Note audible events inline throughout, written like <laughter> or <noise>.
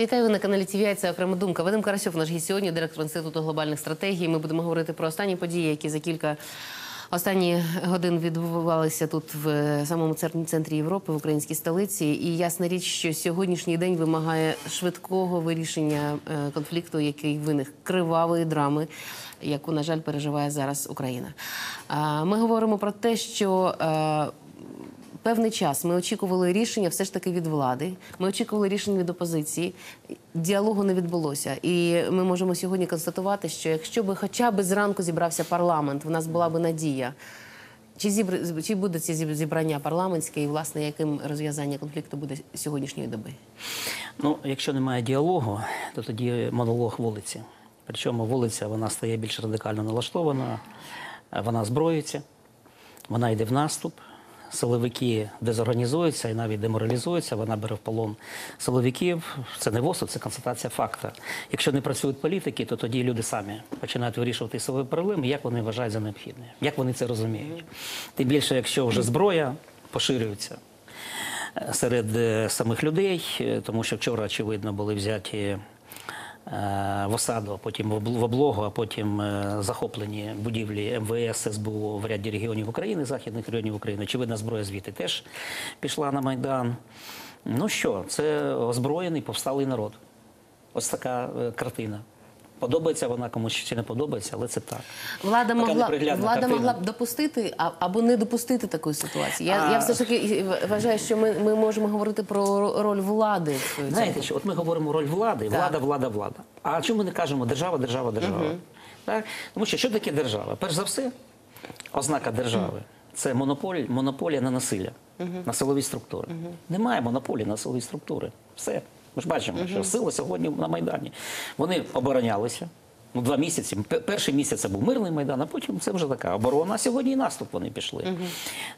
Вітаю ви на каналі ТВІ, Це окрема думка. Вадим Карасьов, наш гість сьогодні, директор інституту глобальних стратегій. Ми будемо говорити про останні події, які за кілька останні годин відбувалися тут в самому центрі Європи, в українській столиці. І ясна річ, що сьогоднішній день вимагає швидкого вирішення е, конфлікту, який виник кривавої драми, яку на жаль переживає зараз Україна. Ми говоримо про те, що. Певний час ми очікували рішення все ж таки від влади. Ми очікували рішень від опозиції. Діалогу не відбулося. І ми можемо сьогодні констатувати, що якщо би хоча б зранку зібрався парламент, в нас була би надія. Чи зібр... чи буде зіб- зібрання парламентське, і власне яким розв'язання конфлікту буде сьогоднішньої доби? Ну, якщо немає діалогу, то тоді монолог вулиці. Причому вулиця вона стає більш радикально налаштована, вона зброїться, вона йде в наступ. Силовики дезорганізуються і навіть деморалізуються. Вона бере в полон силовиків. Це не ВОСУ, це констатація факта. Якщо не працюють політики, то тоді люди самі починають вирішувати свої проблеми, як вони вважають за необхідне, як вони це розуміють. Тим більше, якщо вже зброя поширюється е, серед е, самих людей, е, тому що вчора, очевидно, були взяті в осаду, а потім в обл- облогу, а потім е, захоплені будівлі МВС, СБУ в ряді регіонів України, західних регіонів України. Очевидно, зброя звідти теж пішла на Майдан. Ну що, це озброєний повсталий народ. Ось така е, картина. Подобається вона комусь чи не подобається, але це так. Влада Така могла влада картина. могла б допустити або не допустити такої ситуації. Я, А- я все ж таки вважаю, що ми, ми можемо говорити про роль влади. Знаєте, що от ми говоримо роль влади, Так. влада, влада, влада. А чому ми не кажемо держава, держава, держава? Так? Тому що що таке держава? Перш за все, ознака держави це монополія, монополія на насилля, на силові структури. Немає монополії на силові структури. Все. Ми ж бачимо, що сила сьогодні на Майдані. Вони оборонялися. Ну, два місяці. Перший місяць це був мирний майдан, а потім це вже така оборона. А сьогодні і наступ вони пішли.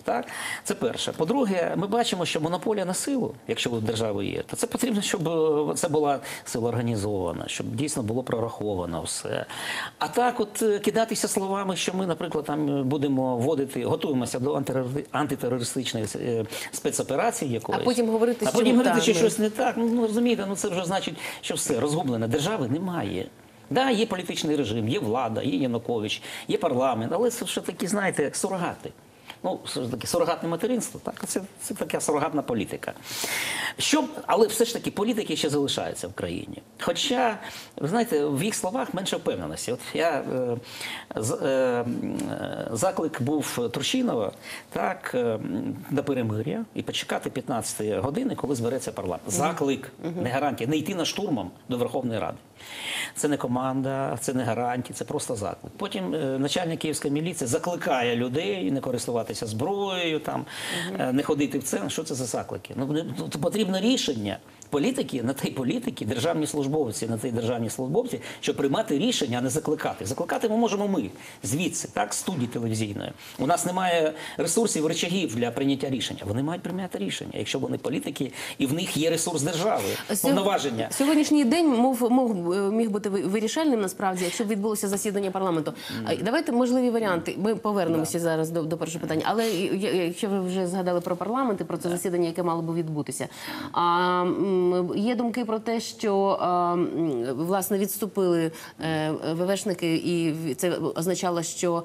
Так? Це перше. По-друге, ми бачимо, що монополія на силу, якщо у держави є, то це потрібно, щоб е, це була сила організована, щоб дійсно було прораховано все. А так, от е, кидатися словами, що ми, наприклад, там е, будемо вводити, готуємося до антитерори- антитерористичної спецоперації якоїсь. А потім говорити, а що потім говорити, що щось не так. Ну, ну розумієте, ну це вже значить, що все розгублене. Держави немає. Да, є політичний режим, є влада, є Янукович, є парламент, але це все таки, знаєте, сурогати. Ну, все ж таки, сурогатне материнство, так, це, це така сурогатна політика. Що, але все ж таки політики ще залишаються в країні. Хоча, ви знаєте, в їх словах менше впевненості. От я е, е, заклик був Трущинова так, е, до перемир'я і почекати 15 години, коли збереться парламент. Заклик, не гарантія, не йти на штурмом до Верховної Ради. Це не команда, це не гарантія, це просто заклик. Потім е, начальник Київської міліції закликає людей не користуватися зброєю, там, е, не ходити в центр. Що це за заклики? Ну, потрібно рішення. Політики на тій політики, державні службовці на тій державні службовці, щоб приймати рішення, а не закликати. Закликати ми можемо ми звідси, так, студії телевізійної. У нас немає ресурсів, речагів для прийняття рішення. Вони мають прийняти рішення, якщо вони політики, і в них є ресурс держави, повноваження. Сьогоднішній день мов, мов, е, міг бути вирішальним насправді, якщо б відбулося засідання парламенту. Давайте можливі варіанти. Ми повернемося зараз до, до першого питання. Але і- якщо ви вже згадали про парламент і про це засідання, яке мало би відбутися, а, м, є думки про те, що власне відступили е, ВВшники, і це означало, що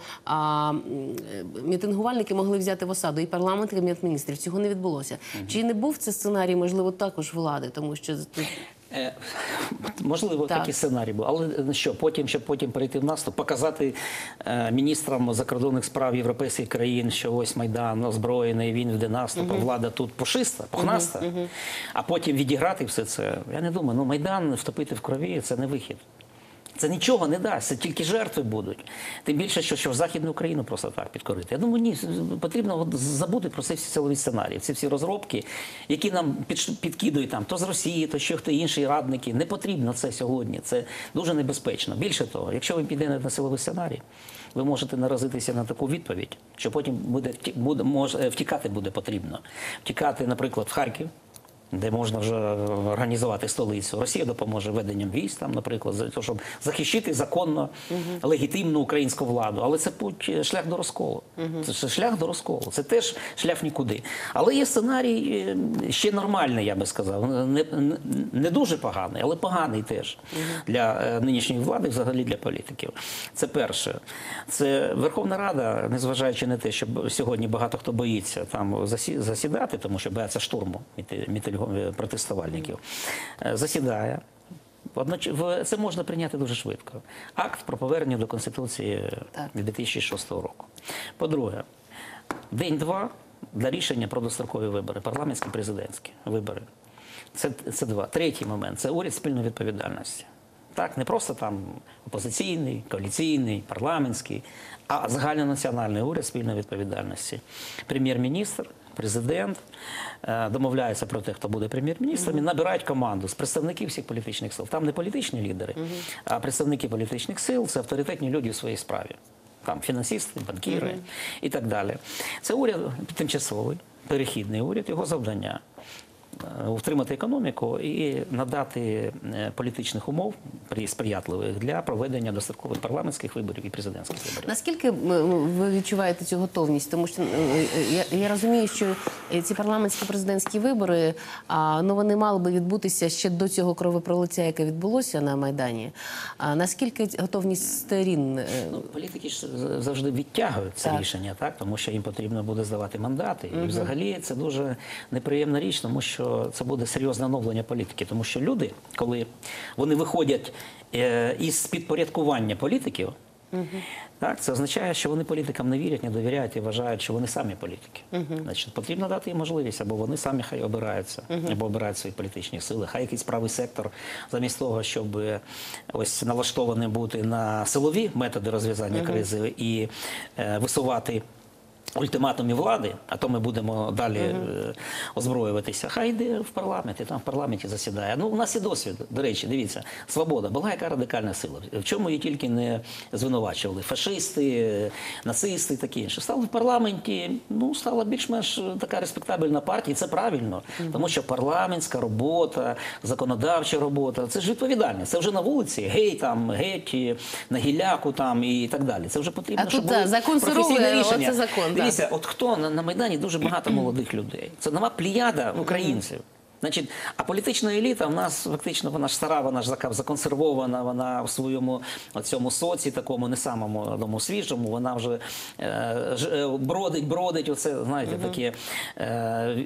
мітингувальники могли взяти в осаду і парламент, і кабінет міністрів. Цього не відбулося. Чи не був це сценарій, можливо, також влади, тому що Е, Можливо, Так. такий сценарій був. Але е, що, потім, щоб потім перейти в наступ, показати е, міністрам закордонних справ європейських країн, що ось Майдан озброєний, він йде наступ, а влада тут пушиста, пухнаста, а потім відіграти все це. Я не думаю, ну Майдан втопити в крові це не вихід. Це нічого не дасть, це тільки жертви будуть. Тим більше, що, що Західну Україну просто так підкорити. Я думаю, ні, потрібно забути про ці всі силові сценарії, ці всі розробки, які нам під, підкидують там то з Росії, то ще хто інші радники. Не потрібно це сьогодні. Це дуже небезпечно. Більше того, якщо ви підете на силовий сценарій, ви можете наразитися на таку відповідь, що потім буде, буде може, втікати буде потрібно. Втікати, наприклад, в Харків. Де можна вже організувати столицю. Росія допоможе веденням військ, там, наприклад, за те, щоб захищити законно легітимну українську владу. Але це путь е, шлях до розколу. Це шлях до розколу. Це теж шлях нікуди. Але є сценарій е, ще нормальний, я би сказав. Не, не, не дуже поганий, але поганий теж для е, нинішньої влади, взагалі для політиків. Це перше. Це Верховна Рада, незважаючи на те, що сьогодні багато хто боїться там засідати, тому що бояться штурму мітинго- протестувальників, е, засідає. Це можна прийняти дуже швидко. Акт про повернення до Конституції від 2006 року. По-друге, день-два для рішення про дострокові вибори, парламентські президентські вибори. Це, це два. Третій момент це уряд спільної відповідальності. Так, не просто там опозиційний, коаліційний, парламентський, а загальнонаціональний уряд спільної відповідальності. Прем'єр-міністр, президент е, домовляються про те, хто буде прем'єр-міністром, і набирають команду з представників всіх політичних сил. Там не політичні лідери, а представники політичних сил це авторитетні люди у своїй справі. Там фінансисти, банкіри і так далі. Це уряд тимчасовий, перехідний уряд, його завдання. Е, Втримати економіку і надати е, політичних умов сприятливих для проведення дострокових парламентських виборів і президентських виборів. Наскільки ви відчуваєте цю готовність? Тому що е, я, я розумію, що е, ці парламентські президентські вибори, ну вони мали би відбутися ще до цього кровопролиття, яке відбулося на майдані. А наскільки готовність сторін? е, Ну, політики ж завжди відтягують це Так. рішення, так тому що їм потрібно буде здавати мандати. І взагалі це дуже неприємна річ, тому що це буде серйозне оновлення політики. Тому що люди, коли вони виходять е, із підпорядкування політиків. Так, це означає, що вони політикам не вірять, не довіряють і вважають, що вони самі політики. Значить, потрібно дати їм можливість, або вони самі хай обираються, або обирають свої політичні сили. Хай якийсь правий сектор, замість того, щоб е, ось налаштований бути на силові методи розв'язання кризи і е, висувати. Ультиматумі влади, а то ми будемо далі е, озброюватися. Хай йде в парламент, і там в парламенті засідає. Ну, у нас є досвід. До речі, дивіться, свобода була яка радикальна сила. В чому її тільки не звинувачували? Фашисти, нацисти і таке інше. Стали в парламенті, ну стала більш-менш е, така респектабельна партія. І це правильно, тому що парламентська робота, законодавча робота це ж відповідальність. Це вже на вулиці, гей там, геть, е, на гіляку там і так далі. Це вже потрібно, А щоб тут, були да, закон професійні суровий, рішення. оце закон, да. Дивіться, от хто на, на Майдані дуже багато молодих людей. Це нова пліяда українців. Значить, а політична еліта в нас фактично вона ж стара, вона ж законсервована, вона в своєму цьому соці, такому не самому одному свіжому, вона вже е, е, бродить, бродить, оце, знаєте, такі, е,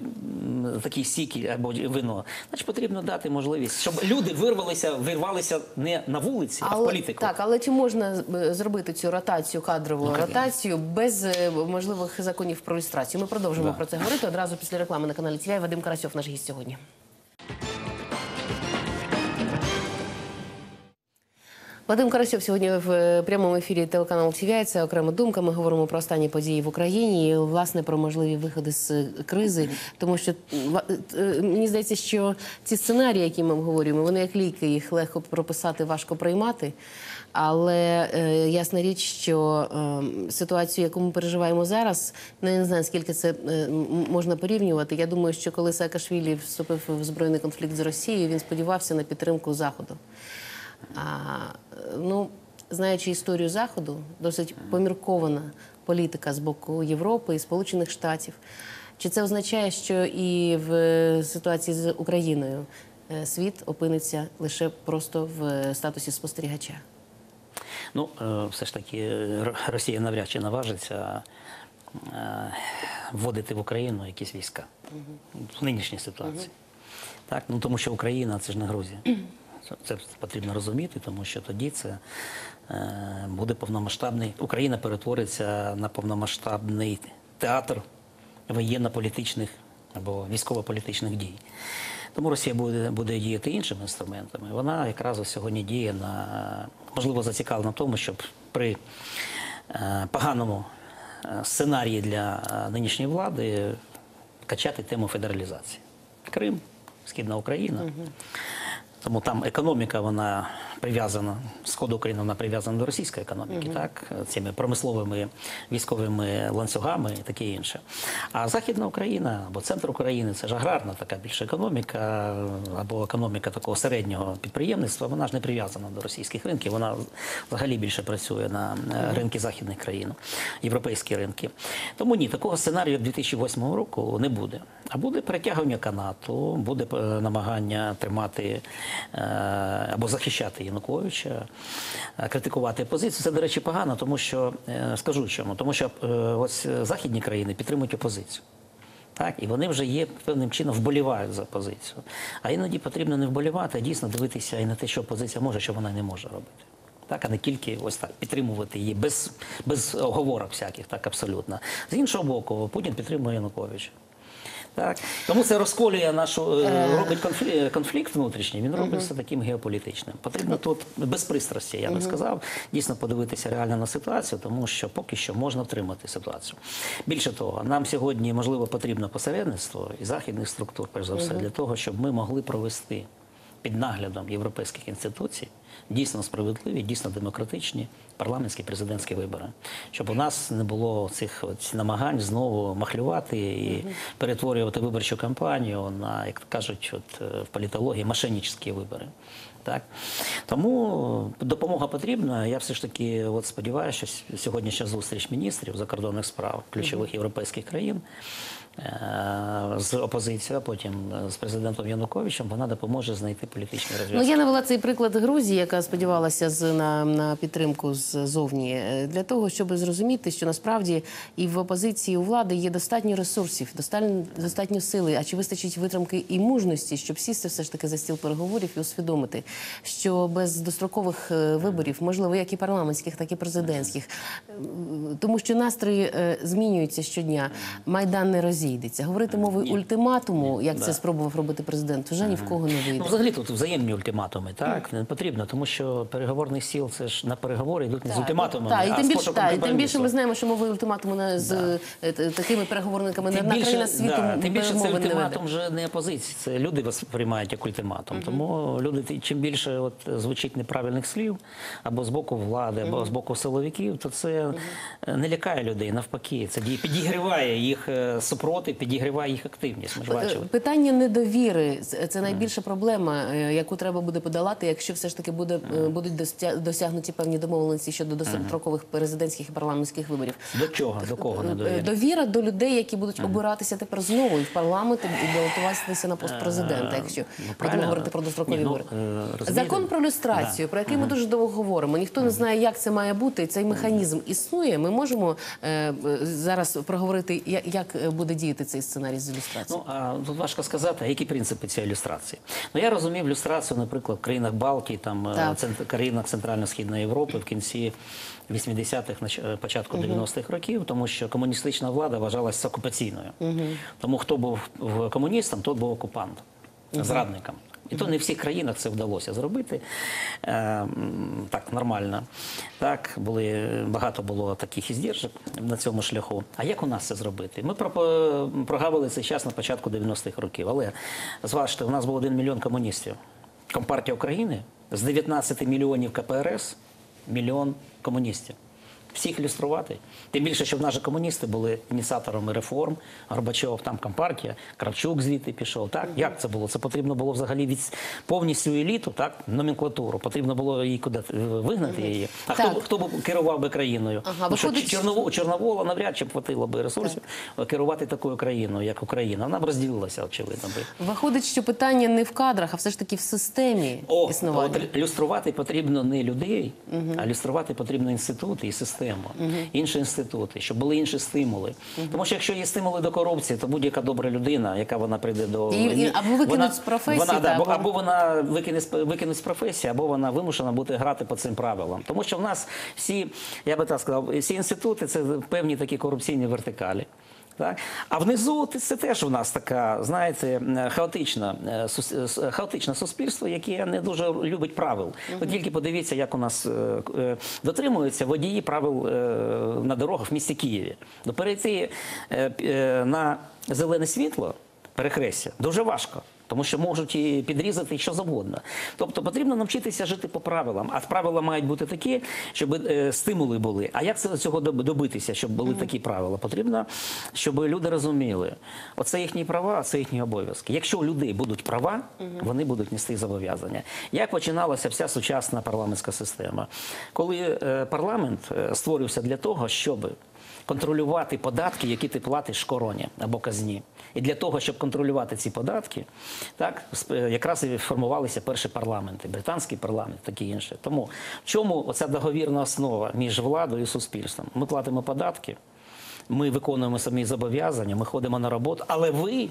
такі сіки або вино. Значить, потрібно дати можливість, щоб люди вирвалися, вирвалися не на вулиці, а в політику. Так, але чи можна е, зробити цю ротацію, кадрову Ну, ротацію без е, можливих законів про люстрацію? Ми продовжимо Да. про це говорити одразу після реклами на каналі ТВ. Вадим Карасьов, наш гість сьогодні. Вадим Карасьов сьогодні в е, прямому ефірі телеканалу ТВ. Це окрема думка. Ми говоримо про останні події в Україні і власне про можливі виходи з е, кризи. Тому що е, мені здається, що ці сценарії, які ми обговорюємо, вони як ліки, їх легко прописати, важко приймати. Але е, ясна річ, що е, ситуацію, яку ми переживаємо зараз, ну, я не знаю, скільки це е, можна порівнювати. Я думаю, що коли Саакашвілі вступив в збройний конфлікт з Росією, він сподівався на підтримку Заходу. А, ну, знаючи історію Заходу, досить поміркована політика з боку Європи і Сполучених Штатів. Чи це означає, що і в е, ситуації з Україною е, світ опиниться лише просто в е, статусі спостерігача? Ну, все ж таки, Росія навряд чи наважиться вводити в Україну якісь війська в нинішній ситуації. Так, ну тому що Україна це ж не Грузія. <clears throat> Це, потрібно розуміти, тому що тоді це е, буде повномасштабний. Україна перетвориться на повномасштабний театр воєнно-політичних або військово-політичних дій. Тому Росія буде, буде діяти іншими інструментами. Вона якраз сьогодні діє на можливо зацікавлена в тому, щоб при е, поганому е, сценарії для нинішньої влади качати тему федералізації. Крим, Східна Україна. Тому там економіка вона прив'язана сходу України, вона прив'язана до російської економіки, так цими промисловими військовими ланцюгами і таке інше. А Західна Україна або центр України це ж аграрна така більше економіка, або економіка такого середнього підприємництва. Вона ж не прив'язана до російських ринків. Вона взагалі більше працює на е, ринки західних країн, європейські ринки. Тому ні, такого сценарію 2008 року не буде. А буде перетягування канату, буде е, намагання тримати е, або захищати Януковича, е, критикувати опозицію. Це, до речі, погано, тому що е, скажу чому, тому що е, ось західні країни підтримують опозицію. Так, і вони вже є певним чином вболівають за опозицію. А іноді потрібно не вболівати, а дійсно дивитися і на те, що опозиція може, що вона не може робити. Так, а не тільки ось так підтримувати її без, без оговорок всяких, так абсолютно. З іншого боку, Путін підтримує Януковича. Так, тому це розколює нашу е, робить конфлікт, конфлікт внутрішній. Він робиться таким геополітичним. Потрібно тут без пристрасті, я би сказав, дійсно подивитися реально на ситуацію, тому що поки що можна втримати ситуацію. Більше того, нам сьогодні можливо потрібно посередництво і західних структур, перш за все, для того, щоб ми могли провести під наглядом європейських інституцій дійсно справедливі, дійсно демократичні парламентські президентські вибори, щоб у нас не було цих от намагань знову махлювати і перетворювати виборчу кампанію на, як кажуть, от е, в політології мошенническі вибори. Так тому допомога потрібна. Я все ж таки от сподіваюся, що сьогоднішня зустріч міністрів закордонних справ ключових європейських країн з опозицією, а потім з президентом Януковичем, вона допоможе знайти політичний Ну, я навела цей приклад Грузії, яка сподівалася з, на, на підтримку ззовні, е, для того, щоб зрозуміти, що насправді і в опозиції у влади є достатньо ресурсів, достатньо, достатньо сили. А чи вистачить витримки і мужності, щоб сісти все ж таки за стіл переговорів і усвідомити, що без дострокових е, виборів, можливо, як і парламентських, так і президентських, е, тому що настрої е, змінюються щодня. Майдан не розійдеться. Говорити мовою ультиматуму, як це спробував робити президент, вже ні в кого не вийде. Ну, взагалі тут взаємні ультиматуми, так? Не потрібно, тому що переговорний сіл це ж на переговори йдуть не з ультиматумами, Так, і а тим більше, та, і тим більше ми знаємо, що мовою ультиматуму на, з е, т- такими переговорниками Тим на більше, країна світу да, тим більше це не ультиматум вже не опозиції, це люди вас приймають як ультиматум. Тому люди, чим більше от звучить неправильних слів або з боку влади, або з боку силовиків, то це е, не лякає людей. Навпаки, це ді- підігріває їх е, супротив, підігріває їх активність. Ми ж бачили. Е, Питання недовіри це найбільша проблема, е, яку треба буде подолати, якщо все ж таки буде е, будуть досягнуті певні домовленості щодо дострокових президентських і парламентських виборів. До чого? До кого не Е. Довіра до людей, які будуть обиратися тепер знову і в парламент і балотуватися на пост президента, якщо будемо говорити про дострокові Ні, ну, вибори. Закон про люстрацію, про який ми дуже довго говоримо. Ніхто не знає, як це має бути. Цей механізм існує. Ми можемо зараз проговорити, як буде діяти цей сценарій з ілюстрацією. Ну, а тут важко сказати, а які принципи цієї ілюстрації. Ну, я розумів люстрацію, наприклад, в країнах Балтії, там, центр країнах Центрально-Східної Європи в кінці 80-х, нач- е, початку 90-х років, тому що комуністична влада вважалася окупаційною. Тому хто був в- комуністом, тот був окупантом, зрадником. І то не всіх країнах це вдалося зробити е, так нормально. Так, були, багато було таких іздержок на цьому шляху. А як у нас це зробити? Ми прогавили цей час на початку 90-х років. Але зважте, у нас був один мільйон комуністів. Компартія України з 19 мільйонів КПРС мільйон комуністів. Всіх ілюструвати. Тим більше, що в нас же комуністи були ініціаторами реформ. Горбачов, там компартія, Кравчук звідти пішов. Так як це було? Це потрібно було взагалі від повністю еліту, так номенклатуру. Потрібно було її куди е, вигнати її. А хто, Так. б- хто б керував би країною? Ага, ну, виходить, Чорново, Чорновола навряд чи хватило би ресурсів керувати такою країною, як Україна. Вона б розділилася, очевидно би. Виходить, що питання не в кадрах, а все ж таки в системі О, існування. от люструвати потрібно не людей, а люструвати потрібно інститути і систему, інші інститути, щоб були інші стимули. Тому що якщо є стимули до корупції, то будь-яка добра людина, яка вона прийде до І- або викинуть з професії, вона, та, або, вона викине викинуть з професії, або вона вимушена бути грати по цим правилам. Тому що в нас всі, я би так сказав, всі інститути це певні такі корупційні вертикалі. Так? А внизу це теж у нас така, знаєте, е, хаотична, е, е, хаотичне суспільство, яке не дуже любить правил. Ви тільки подивіться, як у нас дотримуються водії правил на дорогах в місті Києві. Перейти на зелене світло, перехрестя, дуже важко. Тому що можуть і підрізати і що завгодно. Тобто потрібно навчитися жити по правилам. А правила мають бути такі, щоб е, стимули були. А як це цього добитися, щоб були такі правила? Потрібно, щоб люди розуміли, оце їхні права, а це їхні обов'язки. Якщо у людей будуть права, вони будуть нести зобов'язання. Як починалася вся сучасна парламентська система? Коли е, парламент е, створився для того, щоб контролювати податки, які ти платиш короні або казні. І для того, щоб контролювати ці податки, так якраз і формувалися перші парламенти, британський парламент, такі інше. Тому в чому оця договірна основа між владою і суспільством? Ми платимо податки, ми виконуємо самі зобов'язання, ми ходимо на роботу, але ви.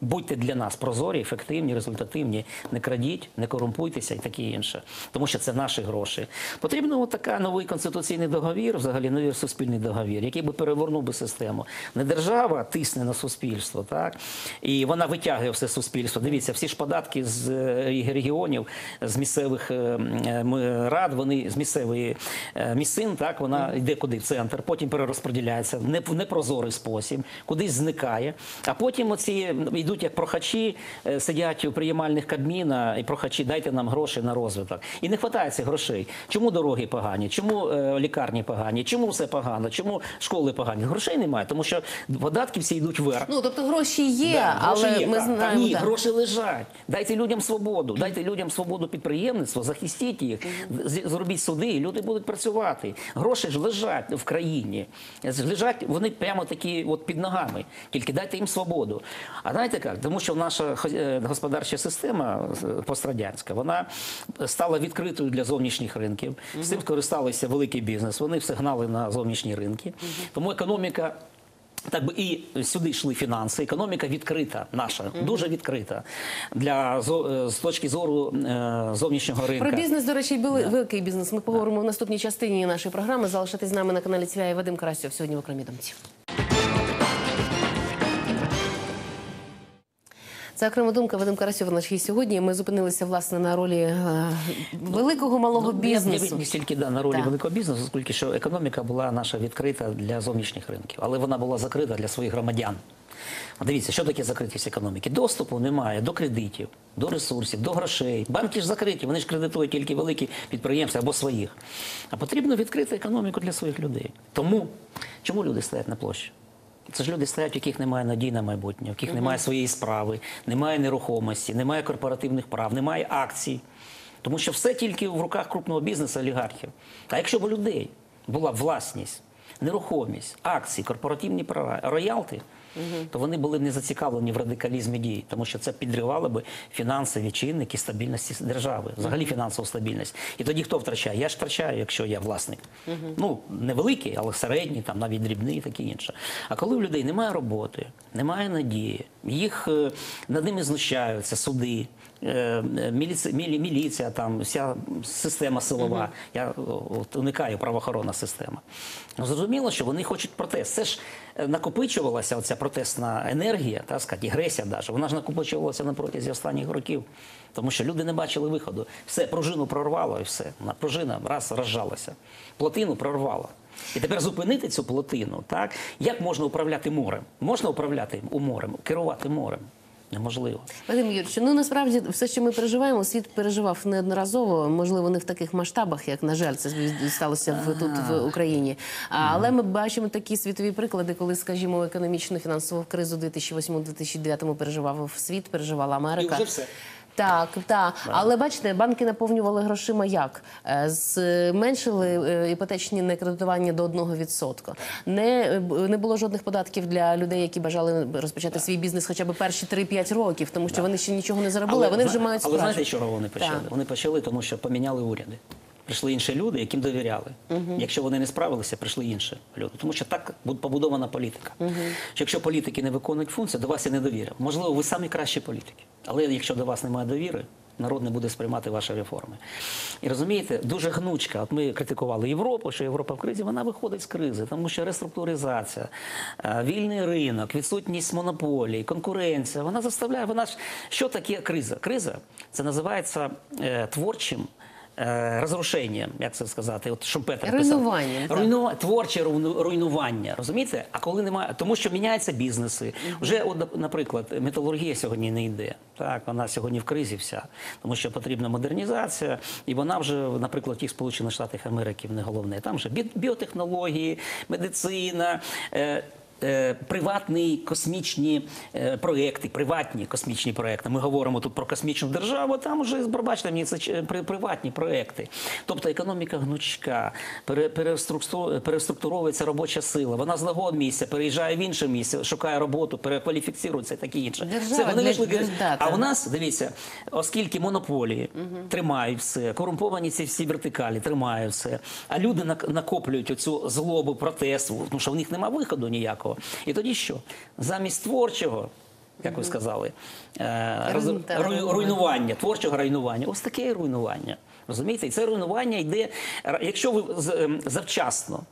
Будьте для нас прозорі, ефективні, результативні. Не крадіть, не корумпуйтеся і таке інше. Тому що це наші гроші. Потрібно така новий конституційний договір, взагалі новий суспільний договір, який би перевернув би систему. Не держава тисне на суспільство, так і вона витягує все суспільство. Дивіться, всі ж податки з е, регіонів, з місцевих е, е, рад, вони з місцевої місцин, так вона йде куди в центр, потім перерозподіляється в непрозорий спосіб, кудись зникає. А потім оці йдуть як прохачі, е, сидять у приймальних Кабміна і прохачі, дайте нам гроші на розвиток. І не вистачає цих грошей. Чому дороги погані? Чому е, лікарні погані? Чому все погано? Чому школи погані? Грошей немає, тому що податки всі йдуть вверх. Ну тобто гроші є, Да, гроші але є, ми так. Та знаємо. ні, так. гроші лежать. Дайте людям свободу, дайте людям свободу підприємництва, захистіть їх, зробіть суди, і люди будуть працювати. Гроші ж лежать в країні. Лежать вони прямо такі от під ногами. Тільки дайте їм свободу. А знаєте як? Тому що наша е, господарча система е, пострадянська, вона стала відкритою для зовнішніх ринків. З цим скористалися великий бізнес. Вони все гнали на зовнішні ринки. Тому економіка. Так би і сюди йшли фінанси. Економіка відкрита, наша дуже відкрита для е, з точки зору зовнішнього ринку. Про бізнес, до речі, були великий бізнес. Ми поговоримо в наступній частині нашої програми. Залишайтесь з нами на каналі Цвя і Вадим Карасьов сьогодні в окремій думці. Це окрема думка Вадим Карасьов наш гість сьогодні. Ми зупинилися власне на ролі е, великого малого Ну, бізнесу. не стільки да, на ролі Так. великого бізнесу, оскільки що економіка була наша відкрита для зовнішніх ринків, але вона була закрита для своїх громадян. Дивіться, що таке закритість економіки? Доступу немає до кредитів, до ресурсів, до грошей. Банки ж закриті, вони ж кредитують тільки великі підприємства або своїх. А потрібно відкрити економіку для своїх людей. Тому чому люди стоять на площі? Це ж люди стоять, у яких немає надій на майбутнє, у яких немає своєї справи, немає нерухомості, немає корпоративних прав, немає акцій. Тому що все тільки в руках крупного бізнесу олігархів. А якщо б у людей була власність, нерухомість, акції, корпоративні права, роялти, то вони були б не зацікавлені в радикалізмі дій, тому що це підривало би фінансові чинники стабільності держави, взагалі фінансову стабільність. І тоді хто втрачає? Я ж втрачаю, якщо я власник. Ну, невеликий, але середній, там навіть дрібний і таке інше. А коли у людей немає роботи, немає надії, їх е, над ними знущаються суди. Е, Міліція, міліція, там вся система силова. Я от, уникаю правоохоронна система. Ну, зрозуміло, що вони хочуть протест. Це ж е, накопичувалася оця протестна енергія, так сказати, агресія даже. Вона ж накопичувалася на протязі останніх років, тому що люди не бачили виходу. Все, пружину прорвало і все. Пружина раз розжалася. Плотину прорвало. І тепер зупинити цю плотину, так? Як можна управляти морем? Можна управляти у морем, керувати морем? Неможливо. Вадим Юрійович, ну насправді все, що ми переживаємо, світ переживав неодноразово, можливо, не в таких масштабах, як на жаль, це сталося в тут в Україні. Але ми бачимо такі світові приклади, коли, скажімо, економічну фінансову кризу 2008-2009 переживав світ, переживала Америка. І вже все. Так, так. Але бачите, банки наповнювали грошима як? Е, Зменшили е, іпотечні некредитування до 1%. Не, е, не було жодних податків для людей, які бажали розпочати свій бізнес хоча б перші 3-5 років, тому що вони ще нічого не заробили, а вони вже мають мають Але знаєте, чого вони почали? Вони почали, тому що поміняли уряди. Прийшли інші люди, яким довіряли. Якщо вони не справилися, прийшли інші люди. Тому що так побудована політика. Що якщо політики не виконують функцію, до вас і не довіра. Можливо, ви самі кращі політики. Але якщо до вас немає довіри, народ не буде сприймати ваші реформи. І розумієте, дуже гнучка. От ми критикували Європу, що Європа в кризі, вона виходить з кризи, тому що реструктуризація, е, вільний ринок, відсутність монополій, конкуренція, вона заставляє, вона ж що таке криза? Криза це називається е, творчим. Е, розрушення, як це сказати, от Шумпетер Руйнуванням, так. Руйну... творче руйну- руйнування, розумієте? А коли немає, тому що міняються бізнеси. Вже, от, наприклад, металургія сьогодні не йде. Так, вона сьогодні в кризі вся, тому що потрібна модернізація, і вона вже, наприклад, в тих Сполучених Штатах Америки не головне. Там вже бі- біотехнології, медицина. Е, е, Приватні космічні е, проекти, приватні космічні проекти. Ми говоримо тут про космічну державу. Там вже бачите, мені це при- приватні проекти. Тобто економіка гнучка, пере- переструктуровується робоча сила. Вона з одного місця переїжджає в інше місце, шукає роботу, перекваліфіцірується і таке інше. Держава Це вони вийшли. А у нас дивіться, оскільки монополії тримають все, корумповані ці всі вертикалі тримають все. А люди накоплюють оцю злобу, протест, тому що в них немає виходу ніякого. І тоді що? Замість творчого. Як ви сказали, е, руйнування, творчого руйнування. Ось таке руйнування. Розумієте? І це руйнування йде, якщо ви ем, завчасно.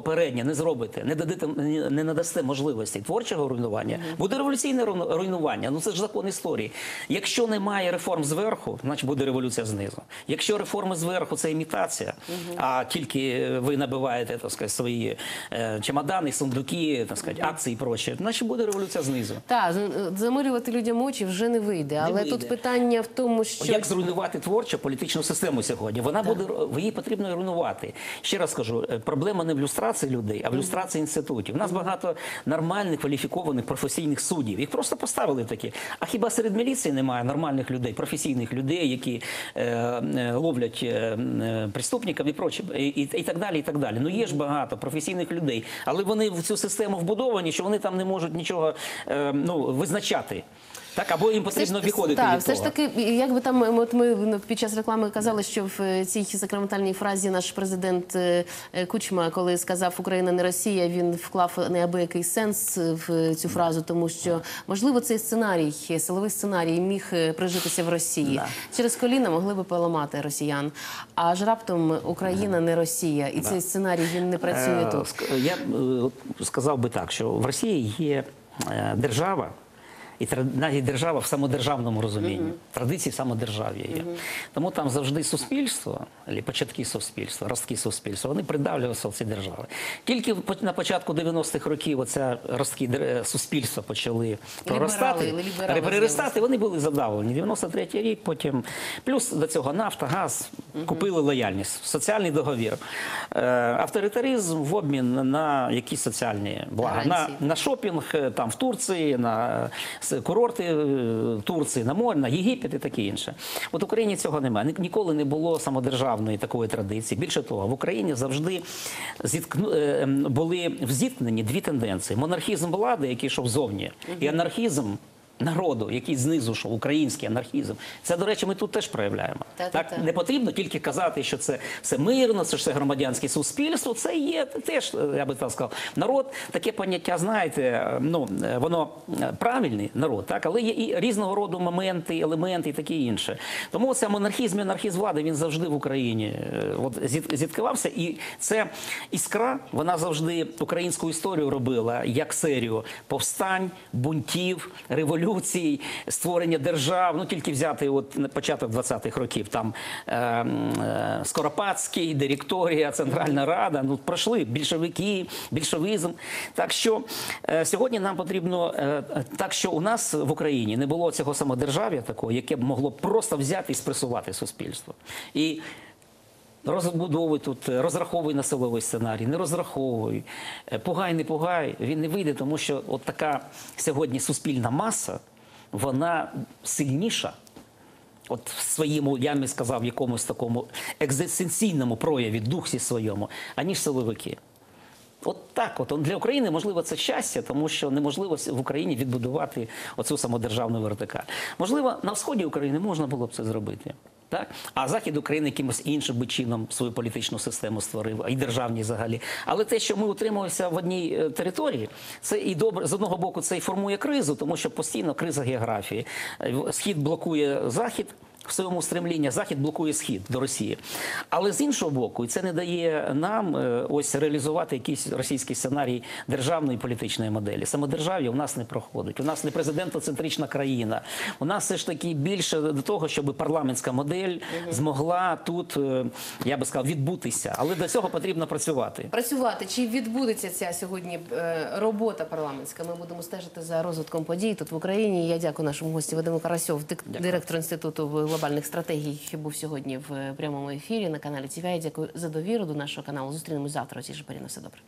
Попередньо не зробите, не дадите, не не надасте можливості творчого руйнування, буде революційне руйнування. Ну це ж закон історії. Якщо немає реформ зверху, значить буде революція знизу. Якщо реформи зверху це імітація, а тільки ви набиваєте так сказати, свої е, чемодани, сундуки, так сказати, акції і проче, значить буде революція знизу. Так, з- замилювати людям очі вже не вийде. Але вийде. тут питання в тому, що Як зруйнувати творчу політичну систему сьогодні? Вона буде її потрібно руйнувати. Ще раз кажу, е, проблема не в люстрації людей, а в люстрації інститутів. У нас багато нормальних кваліфікованих професійних суддів. Їх просто поставили такі. А хіба серед міліції немає нормальних людей, професійних людей, які е, е, ловлять е, е, преступників і проче, і, і, і так далі. І так далі. Ну є ж багато професійних людей, але вони в цю систему вбудовані, що вони там не можуть нічого е, ну, визначати. Так, або їм Все потрібно відходити так, від все того. ж таки, як би там, от ми ну, під час реклами казали, що в е, цій сакраментальній фразі наш президент е, е, Кучма, коли сказав Україна не Росія, він вклав неабиякий сенс в цю фразу, тому що можливо цей сценарій, силовий сценарій, міг прижитися в Росії. Да. Через коліна могли би поламати росіян. А ж раптом Україна не Росія, і цей сценарій він не працює Е, тут. Я сказав би так, що в Росії є держава. І навіть держава в самодержавному розумінні, традиції самодержав'я є. Тому там завжди суспільство, початки суспільства, ростки суспільства, вони придавлювалися в ці держави. Тільки на початку 90-х років оця ростки суспільства почали проростати, ліберали переростати, вони були задавлені. 93-й рік, потім плюс до цього нафта, газ, купили лояльність, соціальний договір, е, авторитаризм в обмін на якісь соціальні блага. На, на шопінг е, там в Турції, на курорти е, Турції, на море, на Єгипет і таке інше. От в Україні цього немає. Ніколи не було самодержавної такої традиції. Більше того, в Україні завжди зіткну, е, ем, були взіткнені дві тенденції: монархізм влади, який йшов зовні, і анархізм. Народу, який знизу йшов, український анархізм. Це, до речі, ми тут теж проявляємо. Та-та-та. Так не потрібно тільки казати, що це все мирно, це все громадянське суспільство. Це є теж, я би так сказав, народ. Таке поняття, знаєте, ну воно е, правильний народ, так, але є і різного роду моменти, елементи і таке інше. Тому це монархізм і анархізм влади він завжди в Україні е, от зіт- зіткувався. І це іскра, вона завжди українську історію робила як серію повстань, бунтів, революцій, створення держав. Ну тільки взяти от на початок 20-х років. Там е, е, Скоропадський, директорія, Центральна Рада. Ну пройшли більшовики, більшовизм. Так що е, сьогодні нам потрібно е, е, так, що у нас в Україні не було цього самодержав'я такого, яке б могло просто взяти і спресувати суспільство. І Розбудовуй тут, е, розраховуй на силовий сценарій, не розраховуй, е, пугай, не пугай, він не вийде, тому що от така сьогодні суспільна маса, вона сильніша. От в своєму, я би сказав, якомусь такому екзистенційному прояві, духі своєму, аніж силовики. От так, от для України можливо це щастя, тому що неможливо в Україні відбудувати оцю самодержавну вертикаль. Можливо, на сході України можна було б це зробити. Так? А захід України якимось іншим би чином свою політичну систему створив, і державні взагалі. Але те, що ми утримуємося в одній е, території, це і добре з одного боку це і формує кризу, тому що постійно криза географії. Е, Схід блокує захід. В своєму стремлінні Захід блокує схід до Росії. Але з іншого боку, і це не дає нам е, ось реалізувати якийсь російський сценарій державної політичної моделі. Самодержав'я у нас не проходить. У нас не президентоцентрична країна. У нас все ж таки більше до того, щоб парламентська модель змогла тут, е, я би сказав, відбутися. Але до цього потрібно працювати. Працювати чи відбудеться ця сьогодні е, робота парламентська? Ми будемо стежити за розвитком подій тут в Україні. Я дякую нашому гості Вадиму Карасьов, директор інституту глобальних стратегій був сьогодні в е, прямому ефірі на каналі TVI. Дякую за довіру до нашого каналу. Зустрінемось завтра. Ці ж парі на все добре.